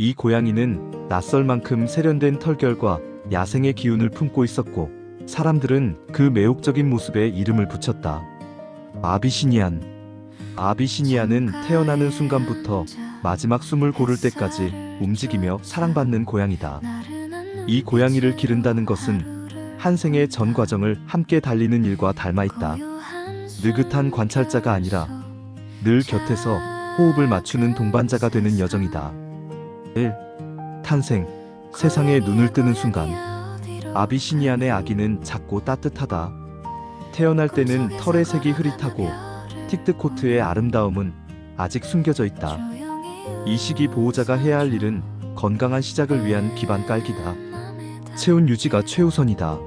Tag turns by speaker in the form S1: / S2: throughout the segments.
S1: 이 고양이는 낯설 만큼 세련된 털결과 야생의 기운을 품고 있었고 사람들은 그 매혹적인 모습에 이름을 붙였다. 아비시니안. 아비시니안은 태어나는 순간부터 마지막 숨을 고를 때까지 움직이며 사랑받는 고양이다. 이 고양이를 기른다는 것은 한 생의 전 과정을 함께 달리는 일과 닮아 있다. 느긋한 관찰자가 아니라 늘 곁에서 호흡을 맞추는 동반자가 되는 여정이다. 1. 탄생. 세상에 눈을 뜨는 순간. 아비시니안의 아기는 작고 따뜻하다. 태어날 때는 털의 색이 흐릿하고 틱트 코트의 아름다움은 아직 숨겨져 있다. 이 시기 보호자가 해야 할 일은 건강한 시작을 위한 기반 깔기다. 체온 유지가 최우선이다.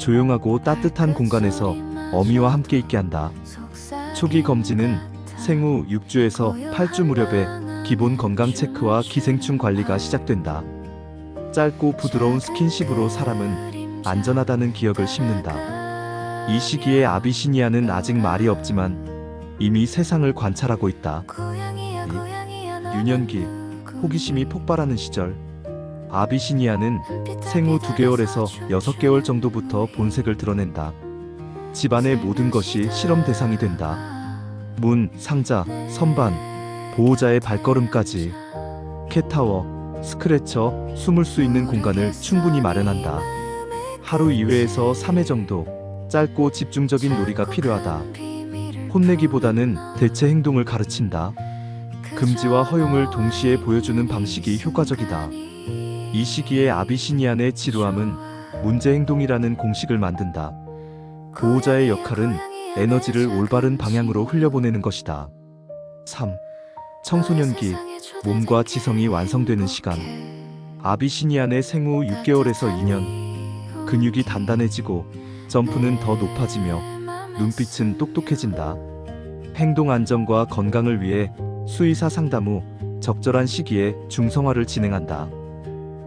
S1: 조용하고 따뜻한 공간에서 어미와 함께 있게 한다. 초기 검진은 생후 6주에서 8주 무렵에 기본 건강 체크와 기생충 관리가 시작된다. 짧고 부드러운 스킨십으로 사람은 안전하다는 기억을 심는다. 이 시기에 아비시니아는 아직 말이 없지만 이미 세상을 관찰하고 있다. 유년기, 호기심이 폭발하는 시절. 아비시니아는 생후 2개월에서 6개월 정도부터 본색을 드러낸다. 집안의 모든 것이 실험 대상이 된다. 문, 상자, 선반, 보호자의 발걸음까지. 캣타워, 스크래처, 숨을 수 있는 공간을 충분히 마련한다. 하루 2회에서 3회 정도 짧고 집중적인 놀이가 필요하다. 혼내기보다는 대체 행동을 가르친다. 금지와 허용을 동시에 보여주는 방식이 효과적이다. 이 시기에 아비시니안의 지루함은 문제 행동이라는 공식을 만든다. 보호자의 역할은 에너지를 올바른 방향으로 흘려보내는 것이다. 3. 청소년기, 몸과 지성이 완성되는 시간. 아비시니안의 생후 6개월에서 2년. 근육이 단단해지고 점프는 더 높아지며 눈빛은 똑똑해진다. 행동 안정과 건강을 위해 수의사 상담 후 적절한 시기에 중성화를 진행한다.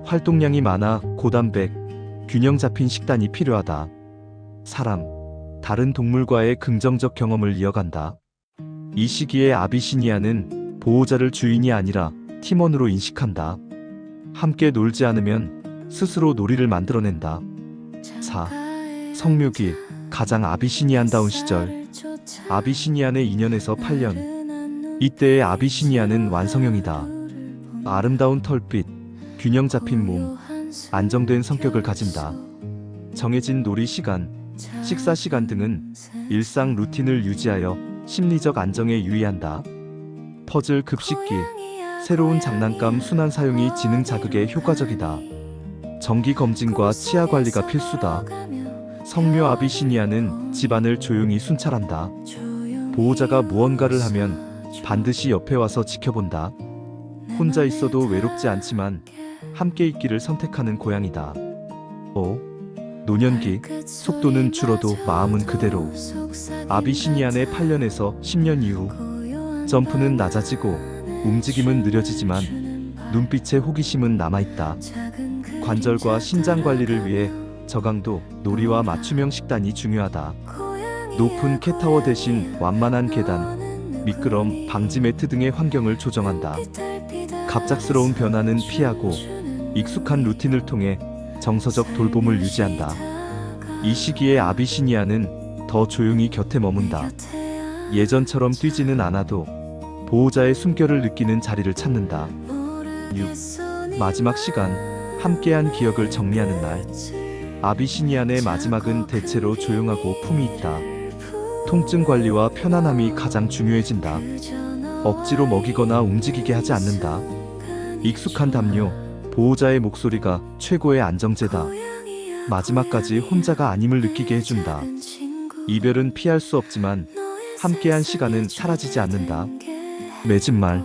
S1: 활동량이 많아 고단백, 균형 잡힌 식단이 필요하다. 사람, 다른 동물과의 긍정적 경험을 이어간다. 이 시기에 아비시니아는 보호자를 주인이 아니라 팀원으로 인식한다. 함께 놀지 않으면 스스로 놀이를 만들어낸다. 4. 성묘기, 가장 아비시니안다운 시절. 아비시니안의 2년에서 8년. 이때의 아비시니안은 완성형이다. 아름다운 털빛, 균형 잡힌 몸, 안정된 성격을 가진다. 정해진 놀이 시간, 식사 시간 등은 일상 루틴을 유지하여 심리적 안정에 유의한다. 퍼즐 급식기, 새로운 장난감 순환 사용이 지능 자극에 효과적이다. 정기 검진과 치아 관리가 필수다. 성묘 아비시니아는 집안을 조용히 순찰한다. 보호자가 무언가를 하면 반드시 옆에 와서 지켜본다. 혼자 있어도 외롭지 않지만 함께 있기를 선택하는 고양이다. 5. 노년기, 속도는 줄어도 마음은 그대로. 아비시니안의 8년에서 10년 이후 점프는 낮아지고 움직임은 느려지지만 눈빛의 호기심은 남아있다. 관절과 신장 관리를 위해 저강도 놀이와 맞춤형 식단이 중요하다. 높은 캣타워 대신 완만한 계단, 미끄럼, 방지 매트 등의 환경을 조정한다. 갑작스러운 변화는 피하고 익숙한 루틴을 통해 정서적 돌봄을 유지한다. 이 시기에 아비시니아는 더 조용히 곁에 머문다. 예전처럼 뛰지는 않아도 보호자의 숨결을 느끼는 자리를 찾는다. 6. 마지막 시간, 함께한 기억을 정리하는 날. 아비시니안의 마지막은 대체로 조용하고 품이 있다. 통증 관리와 편안함이 가장 중요해진다. 억지로 먹이거나 움직이게 하지 않는다. 익숙한 담요, 보호자의 목소리가 최고의 안정제다. 마지막까지 혼자가 아님을 느끼게 해준다. 이별은 피할 수 없지만 함께한 시간은 사라지지 않는다. 맺은 말,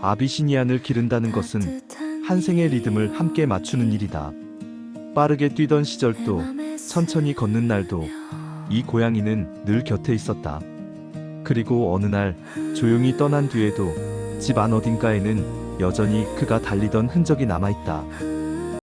S1: 아비시니안을 기른다는 것은 한 생의 리듬을 함께 맞추는 일이다. 빠르게 뛰던 시절도 천천히 걷는 날도 이 고양이는 늘 곁에 있었다. 그리고 어느 날 조용히 떠난 뒤에도 집 안 어딘가에는 여전히 그가 달리던 흔적이 남아있다.